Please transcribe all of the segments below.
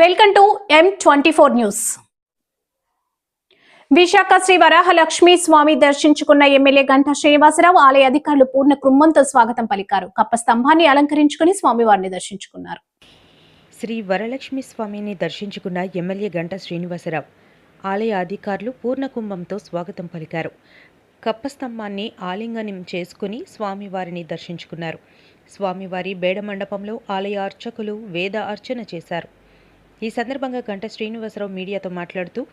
Welcome to M twenty four news Visakha Shri Varahalakshmi Swami దర్శించుకున్న MLA Ganta Srinivasarao ఆలయ అధికారులు పూర్ణ కృమ్మంతో స్వాగతం పలికారు. కప్ప స్తంభాన్ని అలంకరించుకుని స్వామివారిని దర్శించుకున్నారు. శ్రీ వరలక్ష్మి స్వామిని దర్శించుకున్న ఎమ్మెల్యే గంట శ్రీనివాసరావు ఆలయ అధికారులు పూర్ణ కుంభంతో స్వాగతం పలికారు. కప్పస్తంభాన్ని ఆలింగనం చేసుకుని స్వామివారిని దర్శించుకున్నారు. స్వామివారి బేడ మండపంలో ఆలయ అర్చకులు వేద అర్చన చేశారు. ఈ సందర్భంగా గంట శ్రీనివాసరావు మీడియాతో మాట్లాడుతూ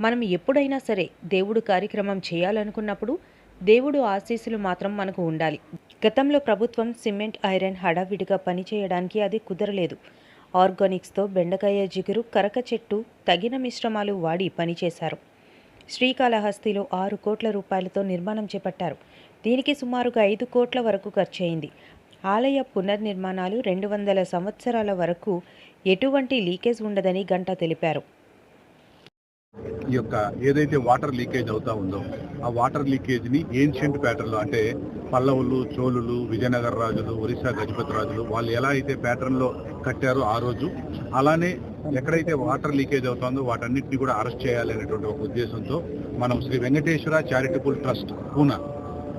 మనం ఎప్పుడైనా సరే దేవుడు కార్యక్రమం చేయాలనుకున్నప్పుడు దేవుడు ఆశీస్సులు మాత్రం మనకు ఉండాలి. గతంలో ప్రభుత్వం సిమెంట్ ఐరన్ హడావిడిగా పనిచేయడానికి అది కుదరలేదు. ఆర్గానిక్స్తో బెండకాయ జిగురు కరక చెట్టు తగిన మిశ్రమాలు వాడి పనిచేశారు. శ్రీకాళహస్తిలో ఆరు కోట్ల రూపాయలతో నిర్మాణం చేపట్టారు. దీనికి సుమారుగా ఐదు కోట్ల వరకు ఖర్చయింది. ఆలయ పునర్నిర్మాణాలు రెండు వందల సంవత్సరాల వరకు ఎటువంటి లీకేజ్ ఉండదని గంటా తెలిపారు. ఈ యొక్క ఏదైతే వాటర్ లీకేజ్ అవుతా ఉందో ఆ వాటర్ లీకేజ్ని ఏన్షియంట్ ప్యాటర్న్లో అంటే పల్లవులు చోళులు విజయనగర రాజులు ఒరిస్సా గజపతి రాజులు వాళ్ళు ఎలా అయితే ప్యాటర్న్లో కట్టారో ఆ రోజు అలానే ఎక్కడైతే వాటర్ లీకేజ్ అవుతుందో వాటన్నిటిని కూడా అరెస్ట్ చేయాలి అనేటువంటి ఒక ఉద్దేశంతో మనం శ్రీ వెంకటేశ్వర చారిటబుల్ ట్రస్ట్ పూనా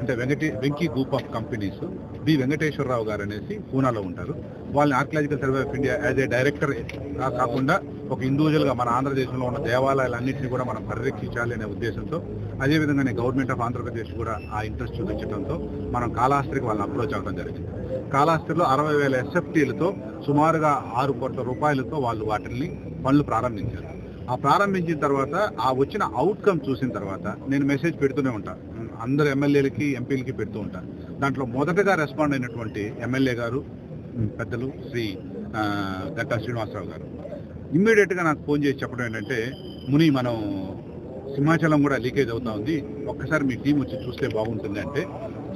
అంటే వెంకటే Venky group of companies B Venkateswararao గారు అనేసి పూనాలో ఉంటారు. వాళ్ళని archaeological survey of India as a director కాకుండా ఒక ఇండివిజువల్గా మన ఆంధ్రదేశంలో ఉన్న దేవాలయాలన్నింటినీ కూడా మనం పరిరక్షించాలి అనే ఉద్దేశంతో అదేవిధంగానే గవర్నమెంట్ ఆఫ్ ఆంధ్రప్రదేశ్ కూడా ఆ ఇంట్రెస్ట్ చూపించడంతో మనం కాళహస్తికి వాళ్ళని అప్రోచ్ అవ్వడం జరిగింది. కాళహస్తిలో అరవై వేల ఎస్ఎఫ్టీలతో సుమారుగా ఆరు కోట్ల రూపాయలతో వాళ్ళు వాటిని పనులు ప్రారంభించారు. ఆ ప్రారంభించిన తర్వాత ఆ వచ్చిన అవుట్కమ్ చూసిన తర్వాత నేను మెసేజ్ పెడుతూనే ఉంటాను అందరు ఎమ్మెల్యేలకి ఎంపీలకి పెడుతూ ఉంటాను దాంట్లో మొదటగా రెస్పాండ్ అయినటువంటి ఎమ్మెల్యే గారు పెద్దలు శ్రీ గట్టా శ్రీనివాసరావు గారు. ఇమ్మీడియట్గా నాకు ఫోన్ చేసి చెప్పడం ఏంటంటే ముని మనం సింహాచలం కూడా లీకేజ్ అవుతా ఉంది. ఒక్కసారి మీ టీం వచ్చి చూస్తే బాగుంటుంది అంటే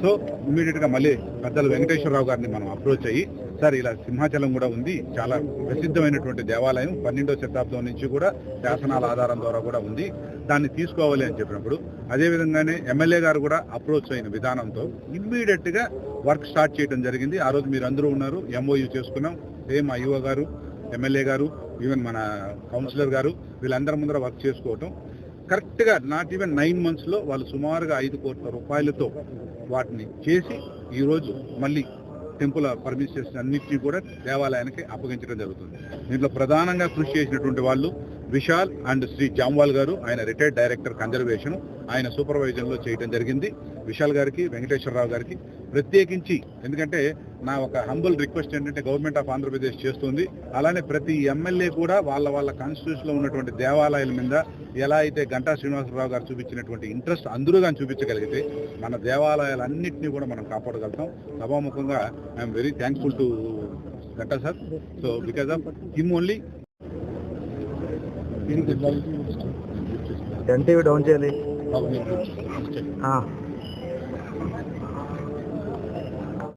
సో ఇమ్మీడియట్గా మళ్ళీ పెద్దలు వెంకటేశ్వరరావు గారిని మనం అప్రోచ్ అయ్యి సార్ ఇలా సింహాచలం కూడా ఉంది చాలా ప్రసిద్ధమైనటువంటి దేవాలయం పన్నెండో శతాబ్దం నుంచి కూడా శాసనాల ఆధారం ద్వారా కూడా ఉంది దాన్ని తీసుకోవాలి అని చెప్పినప్పుడు అదే విధంగానే ఎమ్మెల్యే గారు కూడా అప్రోచ్ అయిన విధానంతో ఇమ్మీడియట్గా వర్క్ స్టార్ట్ చేయడం జరిగింది. ఆ రోజు మీరు అందరూ ఉన్నారు ఎంఓయూ చేసుకున్నాం సేమ్ ఐఓ గారు ఎమ్మెల్యే గారు ఈవెన్ మన కౌన్సిలర్ గారు వీళ్ళందరి ముందర వర్క్ చేసుకోవటం. కరెక్ట్గా నాట్ ఈవెన్ నైన్ మంత్స్లో వాళ్ళు సుమారుగా ఐదు కోట్ల రూపాయలతో వాటిని చేసి ఈరోజు మళ్ళీ టెంపుల్ పర్మిషన్స్ అన్నింటినీ కూడా దేవాలయానికి అప్పగించడం జరుగుతుంది. దీంట్లో ప్రధానంగా కృషి చేసినటువంటి వాళ్ళు విశాల్ అండ్ శ్రీ జామ్వాల్ గారు ఆయన రిటైర్డ్ డైరెక్టర్ కన్జర్వేషన్ ఆయన సూపర్వైజర్లో చేయడం జరిగింది. విశాల్ గారికి వెంకటేశ్వరరావు గారికి ప్రత్యేకించి ఎందుకంటే నా ఒక హంబుల్ రిక్వెస్ట్ ఏంటంటే గవర్నమెంట్ ఆఫ్ ఆంధ్రప్రదేశ్ చేస్తుంది. అలానే ప్రతి ఎమ్మెల్యే కూడా వాళ్ళ వాళ్ళ కాన్స్టిట్యూషన్లో ఉన్నటువంటి దేవాలయాల మీద ఎలా అయితే గంటా శ్రీనివాసరావు గారు చూపించినటువంటి ఇంట్రెస్ట్ అందరూ కానీ చూపించగలిగితే మన దేవాలయాలన్నింటినీ కూడా మనం కాపాడగలుగుతాం. సభాముఖంగా I'm very thankful to Ganta sir so because of him only NTV down చేయాలి. ఆ.